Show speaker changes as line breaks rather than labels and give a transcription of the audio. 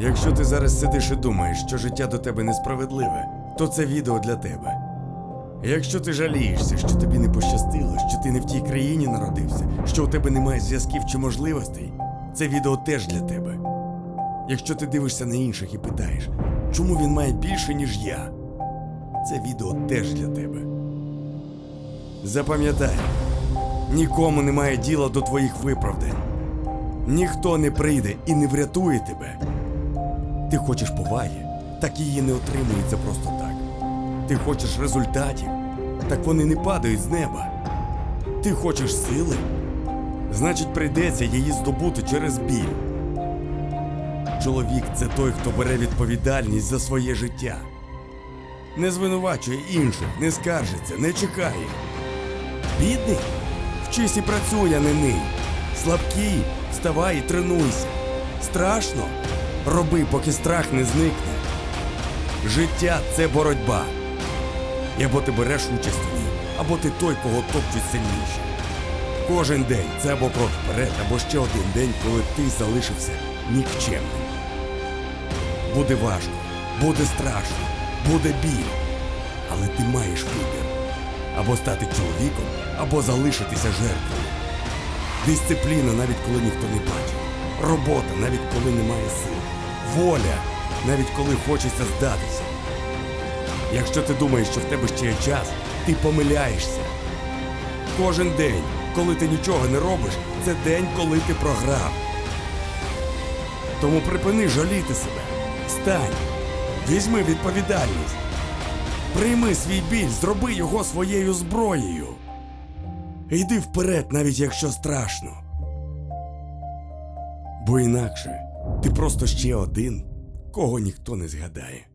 Якщо ти зараз сидиш і думаєш, що життя до тебе несправедливе, то це відео для тебе. Якщо ти жалієшся, що тобі не пощастило, що ти не в тій країні народився, що у тебе немає зв'язків чи можливостей, це відео теж для тебе. Якщо ти дивишся на інших і питаєш, чому він має більше, ніж я, це відео теж для тебе. Запам'ятай, нікому немає діла до твоїх виправдань. Ніхто не прийде і не врятує тебе. Ти хочеш поваги, так її не отримується просто так. Ти хочеш результатів, так вони не падають з неба. Ти хочеш сили, значить прийдеться її здобути через біль. Чоловік це той, хто бере відповідальність за своє життя. Не звинувачує інших, не скаржиться, не чекає. Бідний? Вчись і працюй, а не ний. Слабкий, вставай і тренуйся. Страшно? Роби, поки страх не зникне. Життя це боротьба. І або ти береш участь у ній, або ти той, кого топчуть сильніші. Кожен день це або крок вперед, або ще один день, коли ти залишився нікчемним. Буде важко, буде страшно, буде біль. Але ти маєш вибір або стати чоловіком, або залишитися жертвою. Дисципліна, навіть коли ніхто не бачить. Робота, навіть коли немає сил. Воля, навіть коли хочеться здатися. Якщо ти думаєш, що в тебе ще є час, ти помиляєшся. Кожен день, коли ти нічого не робиш, це день, коли ти програв. Тому припини жаліти себе. Встань, візьми відповідальність. Прийми свій біль, зроби його своєю зброєю. Йди вперед, навіть якщо страшно. Бо інакше ти просто ще один, кого ніхто не згадає.